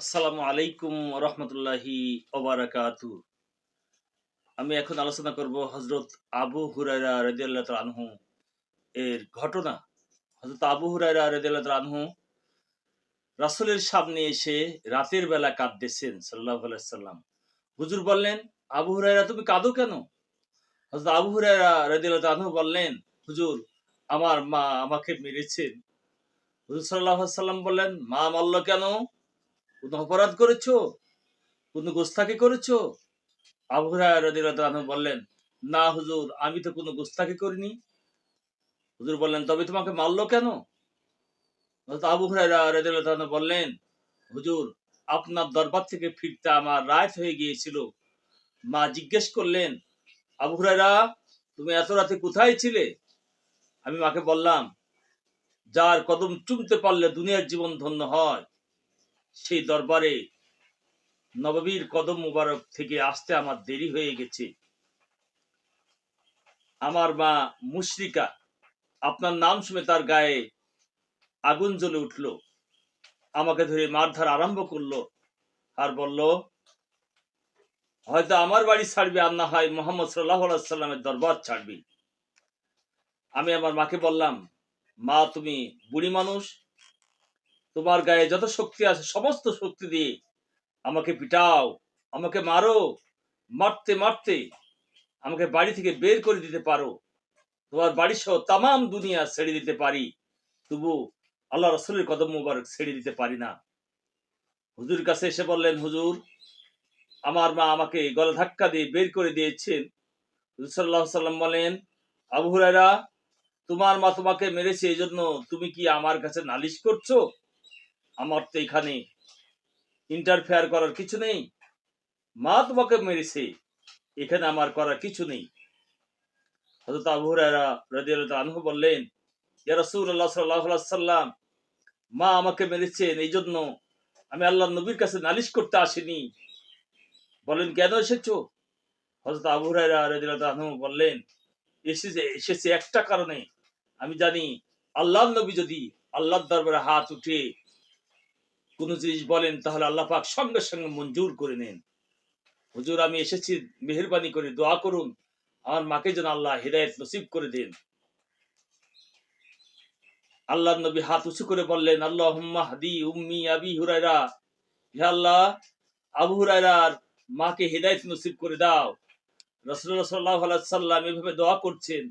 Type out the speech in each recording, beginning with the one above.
আসসালামু আলাইকুম রহমতুল্লাহি ওবারাকাতু। আমি এখন আলোচনা করব হজরত আবু হুরাইরা রেদিয়াল্লাহ আনহু এর ঘটনা। হজরত আবু হুরাইরা রেদিয়াল্লাহ আনহু রাসূলের সামনে এসে রাতের বেলা কাঁদতেছেন আলাইহি সাল্লাম হুজুর বললেন, আবু হুরাইরা তুমি কাঁদো কেন? হজরত আবু হুরাইরা রেদিয়াল্লাহ আনহু বললেন, হুজুর, আমার মা আমাকে মেরেছেন। হুজুর আলাইহি সাল্লাম বললেন, মা মারল কেন? কোনো অপরাধ করেছ? কোনো গোস্তাকি করেছ? আবু হুরায়রা বললেন, না হুজুর, আমি তো কোনো গোস্তাকি করিনি। হুজুর বললেন, তবে তোমাকে মারলো কেন? আবু হুরায়রা বললেন, হুজুর, আপনার দরবার থেকে ফিরতে আমার রাত হয়ে গিয়েছিল। মা জিজ্ঞেস করলেন, আবু হুরায়রা, তুমি এত রাতে কোথায় ছিলে? আমি মাকে বললাম, যার কদম চুমতে পারলে দুনিয়ার জীবন ধন্য হয়। সেই দরবারে নববীর কদম মুবারক থেকে আসতে আমার দেরি হয়ে গেছে। আমার মা মুশরিকা আপনার নাম শুনে তার গায়ে আগুন জ্বলে উঠল, আমাকে ধরে মারধার আরম্ভ করল আর বলল, হয়তো আমার বাড়ি ছাড়বি আর না হয় মোহাম্মদ সাল্লাহ সাল্লামের দরবার ছাড়বি। আমি আমার মাকে বললাম, মা, তুমি বুড়ি মানুষ তোমার গায়ে যত শক্তি আছে, সমস্ত শক্তি দিয়ে আমাকে পিটাও, আমাকে মারো, মারতে মারতে আমাকে বাড়ি থেকে বের করে দিতে পারো। তোমার বাড়ি সহ তাম দুনিয়া ছেড়ে দিতে পারি। তবু আল্লাহ রসুলের কদম মুবারক ছেড়ে দিতে পারি না। হুজুর কাছে এসে বললেন, হুজুর, আমার মা আমাকে গলা ধাক্কা দিয়ে বের করে দিয়েছেন। হুজুর সাল্লাহ সাল্লাম বলেন, আবু হুরায়রা, তোমার মা তোমাকে মেরেছে এই জন্য তুমি কি আমার কাছে নালিশ করছ? আমার তো এখানে ইন্টারফেয়ার করার কিছু নেই। মা তোমাকে মেরেছে, এখানে আমার করার কিছু নেই। হজরত বললেন সাল্লাম মা আমাকে মেরেছেন এই জন্য আমি আল্লাহ নবীর কাছে নালিশ করতে আসিনি। বলেন, কেন এসেছ? হজরত আবু হুরায়রা বললেন, এসেছে এসেছে একটা কারণে। আমি জানি আল্লাহ নবী যদি আল্লাহর দরবারে হাত উঠে কোনো জিনিস বলেন, তাহলে আল্লাহ পাক সঙ্গে সঙ্গে মঞ্জুর করে নেন। হুজুর, আমি এসেছি, মেহরবানি করে দোয়া করুন, আমার মাকে যেন আল্লাহ হৃদায়ত নসিব করে দেন। আল্লাহ নবী হাত উঁচু করে বললেন আল্লাহ হাদি উম্মি আবি হুরাইরা হে আল্লাহ, আবু হুরাইরার মাকে হৃদায়ত নসিব করে দাও। রসুল্লাহ এভাবে দোয়া করছেন,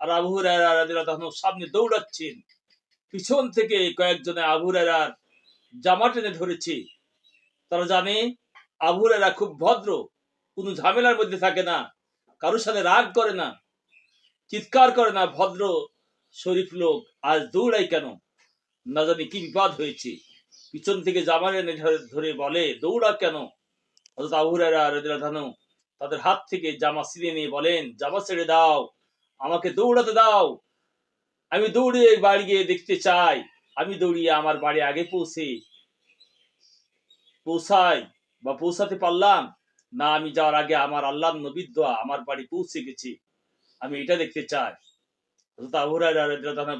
আর আবু হুরাইরা সামনে দৌড়াচ্ছেন। পিছন থেকে কয়েকজনে আবু হুরাইরার জামা টেনে ধরেছে। তারা জানে আবুরেরা খুব ভদ্র, কোনো ঝামেলার মধ্যে থাকে না, কারোর সাথে রাগ করে না, চিৎকার করে না, ভদ্র, শরীফ লোক, আজ দৌড়াই কেন? না জানি কি বিপদ হয়েছে। পিছন থেকে জামা এনে ধরে বলে, দৌড়া কেন? অথচ আবুরেরা রেদিরাধানু তাদের হাত থেকে জামা ছিঁড়ে নিয়ে বলেন, জামা ছেড়ে দাও, আমাকে দৌড়াতে দাও। আমি দৌড়ে বাড়ি গিয়ে দেখতে চাই। আমি দৌড়িয়ে আমার বাড়ি আগে পৌঁছে। পৌঁছাই বা পৌঁছাতে পারলাম? না, আমি যাওয়ার আগে আমার আল্লাহ নবীর দোয়া আমার বাড়ি পৌঁছে গেছি। আমি এটা দেখতে চাই।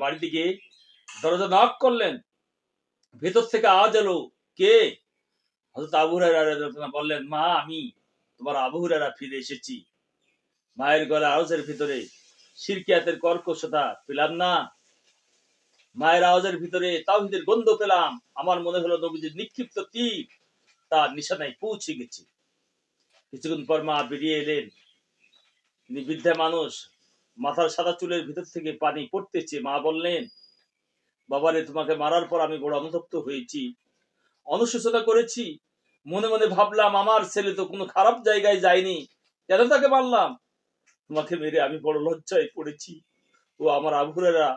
বাড়ি দিকে দরজা নক করলেন। ভেতর থেকে আওয়াজ এলো, কে? হজরত আবুরারা বললেন, মা, আমি তোমার আবুরারা ফিরে এসেছি। মায়ের গলা আওয়াজের ভিতরে সিরকিয়াতের কর্কশতা পেলাম না। মায়ের আওয়াজের ভিতরে তাওহিদের গন্ধ পেলাম। আমার মনে হলো নবীজির নিক্ষিপ্ত তীর, তার নিশানায় পৌঁছে গেছে। কিছুক্ষণ পর মা বেরিয়ে এলেন। তিনি বৃদ্ধা মানুষ, মাথার সাদা চুলের ভিতর থেকে পানি পড়তেছে। মা বললেন, বাবারে, তোমাকে মারার পর আমি বড় অনুতপ্ত হয়েছি। অনুশোচনা করেছি। মনে মনে ভাবলাম, আমার ছেলে তো কোনো খারাপ জায়গায় যায়নি। কেন তাকে মারলাম? তোমাকে মেরে আমি বড় লজ্জায় পড়েছি। ও আমার আবুরেরা